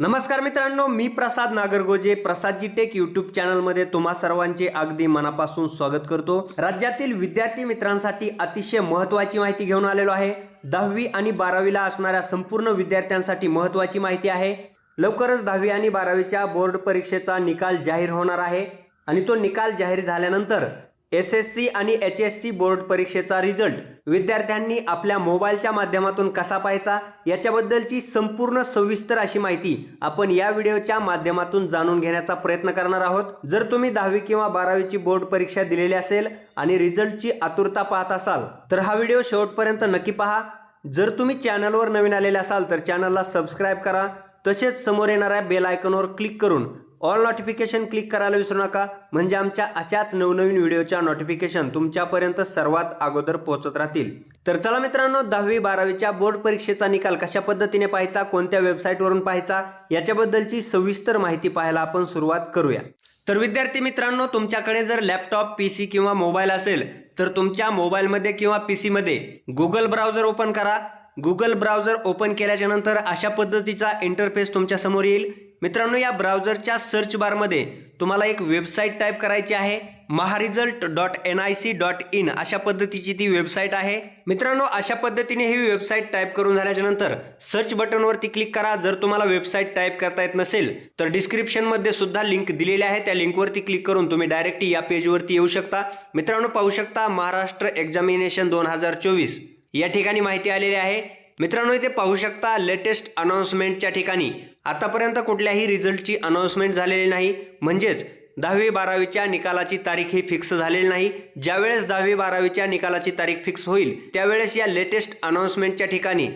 नमस्कार मित्रांनो मी प्रसाद नागरगोजे प्रसादजी टेक यूट्यूब चॅनलमध्ये तुम्हा सर्वांचे अगदी मनापासून स्वागत करतो. राज्यातील विद्यार्थी मित्रांसाठी अतिशय महत्त्वाची माहिती घेऊन आलेलो आहे. दहावी आणि बारावीला असणाऱ्या संपूर्ण विद्यार्थ्यांसाठी महत्त्वाची माहिती आहे. लवकरच दहावी आणि बारावीच्या बोर्ड परीक्षेचा निकाल जाहीर होणार आहे. आणि तो निकाल जाहीर झाल्यानंतर एस एस सी आणि एच एस सी बोर्ड परीक्षेचा रिझल्ट विद्यार्थ्यांनी आपल्या मोबाईलच्या माध्यमातून कसा पाहायचा याच्याबद्दलची संपूर्ण सविस्तर अशी माहिती आपण या व्हिडिओच्या माध्यमातून जाणून घेण्याचा प्रयत्न करणार आहोत. जर तुम्ही दहावी किंवा बारावीची बोर्ड परीक्षा दिलेली असेल आणि रिझल्टची आतुरता पाहत असाल तर हा व्हिडिओ शेवटपर्यंत नक्की पहा. जर तुम्ही चॅनलवर नवीन आलेले असाल तर चॅनलला सबस्क्राईब करा. तसेच समोर येणाऱ्या बेल आयकॉनवर क्लिक करून ऑल नोटिफिकेशन क्लिक करायला विसरू नका. म्हणजे आमच्या अशाच नवनवीन व्हिडिओच्या नोटिफिकेशन तुमच्यापर्यंत सर्वात अगोदर पोहोचत राहतील. तर चला मित्रांनो दहावी बारावीच्या बोर्ड परीक्षेचा निकाल कशा पद्धतीने पाहायचा कोणत्या वेबसाईटवरून पाहायचा याच्याबद्दलची सविस्तर माहिती पाहायला आपण सुरुवात करूया. तर विद्यार्थी मित्रांनो तुमच्याकडे जर लॅपटॉप पी सी किंवा मोबाईल असेल तर तुमच्या मोबाईलमध्ये किंवा पी सीमध्ये गुगल ब्राउझर ओपन करा. गुगल ब्राउझर ओपन केल्याच्यानंतर अशा पद्धतीचा इंटरफेस तुमच्यासमोर येईल. मित्रांनो या ब्राउझरच्या सर्च बारमध्ये तुम्हाला एक वेबसाईट टाईप करायची आहे mahresult dot N I C dot in अशा पद्धतीची ती वेबसाईट आहे. मित्रांनो अशा पद्धतीने ही वेबसाईट टाईप करून झाल्याच्यानंतर सर्च बटनवरती क्लिक करा. जर तुम्हाला वेबसाईट टाईप करता येत नसेल तर डिस्क्रिप्शनमध्ये सुद्धा लिंक दिलेली आहे. त्या लिंकवरती क्लिक करून तुम्ही डायरेक्ट या पेजवरती येऊ शकता. मित्रांनो पाहू शकता महाराष्ट्र एक्झामिनेशन दोन हजार चोवीस. या ठिकाणी माहिती आलेली आहे. मित्रांनो इथे पाहू शकता लेटेस्ट अनाऊन्समेंटच्या ठिकाणी. आतापर्यंत कुठल्याही रिझल्टची अनाऊन्समेंट झालेली नाही. म्हणजेच दहावी बारावीच्या निकालाची तारीख ही फिक्स झालेली नाही. ज्यावेळेस दहावी बारावीच्या निकालाची तारीख फिक्स होईल त्यावेळेस या लेटेस्ट अनाऊन्समेंटच्या ठिकाणी.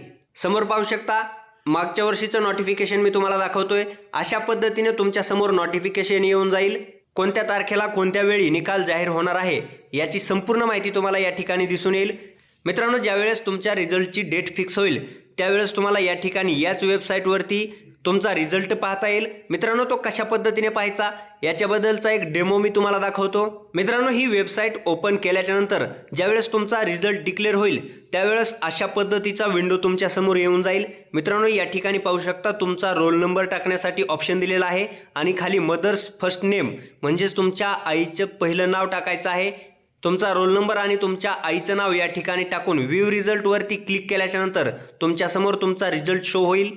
समोर पाहू शकता मागच्या वर्षीचं नोटिफिकेशन मी तुम्हाला दाखवतोय. अशा पद्धतीने तुमच्यासमोर नोटिफिकेशन येऊन जाईल. कोणत्या तारखेला कोणत्या वेळी निकाल जाहीर होणार आहे याची संपूर्ण माहिती तुम्हाला या ठिकाणी दिसून येईल. मित्रांनो ज्यावेळेस तुमच्या रिझल्टची डेट फिक्स होईल त्यावेळेस तुम्हाला या ठिकाणी याच वेबसाईटवरती तुमचा रिझल्ट पाहता येईल. मित्रांनो तो कशा पद्धतीने पाहायचा याच्याबद्दलचा एक डेमो मी तुम्हाला दाखवतो. मित्रांनो ही वेबसाईट ओपन केल्याच्यानंतर ज्यावेळेस तुमचा रिझल्ट डिक्लेअर होईल त्यावेळेस अशा पद्धतीचा विंडो तुमच्यासमोर येऊन जाईल. मित्रांनो या ठिकाणी पाहू शकता तुमचा रोल नंबर टाकण्यासाठी ऑप्शन दिलेला आहे आणि खाली मदर्स फर्स्ट नेम म्हणजेच तुमच्या आईचं पहिलं नाव टाकायचं आहे. तुमचा रोल नंबर आणि तुमच्या आईचं नाव या ठिकाणी टाकून व्ह्यू रिझल्टवरती क्लिक केल्याच्यानंतर तुमच्यासमोर तुमचा रिझल्ट शो होईल.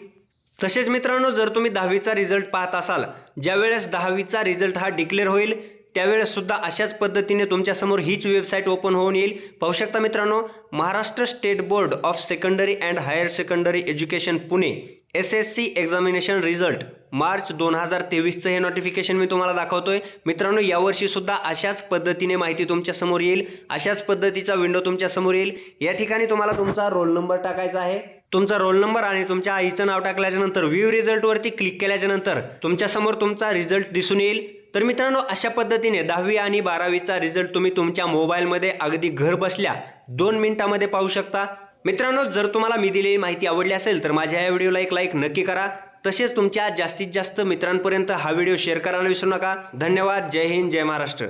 तसेच मित्रांनो जर तुम्ही दहावीचा रिझल्ट पाहत असाल ज्यावेळेस दहावीचा रिझल्ट हा डिक्लेअर होईल त्यावेळेस सुद्धा अशाच पद्धतीने तुमच्यासमोर हीच वेबसाईट ओपन होऊन येईल. पाहू शकता मित्रांनो Maharashtra state board of secondary and higher secondary education Pune S S C examination result March दोन हजार तेवीसचं हे नोटिफिकेशन मी तुम्हाला दाखवतोय. मित्रांनो यावर्षी सुद्धा अशाच पद्धतीने माहिती तुमच्यासमोर येईल. अशाच पद्धतीचा विंडो तुमच्यासमोर येईल. या ठिकाणी तुम्हाला तुमचा रोल नंबर टाकायचा आहे. तुमचा रोल नंबर आणि तुमच्या आईचं नाव टाकल्याच्या नंतर व्ह्यू रिझल्टवरती क्लिक केल्याच्यानंतर तुमचा रिझल्ट दिसून येईल. तर मित्रांनो अशा पद्धतीने दहावी आणि बारावीचा रिझल्ट तुम्ही तुमच्या मोबाईलमध्ये अगदी घर बसल्या दोन मिनिटामध्ये पाहू शकता. मित्रांनो जर तुम्हाला मी दिलेली माहिती आवडली असेल तर माझ्या या व्हिडिओला एक लाईक नक्की करा. तसेच तुमच्या जास्तीत जास्त मित्रांपर्यंत हा व्हिडिओ शेअर करायला विसरू नका. धन्यवाद. जय हिंद. जय महाराष्ट्र.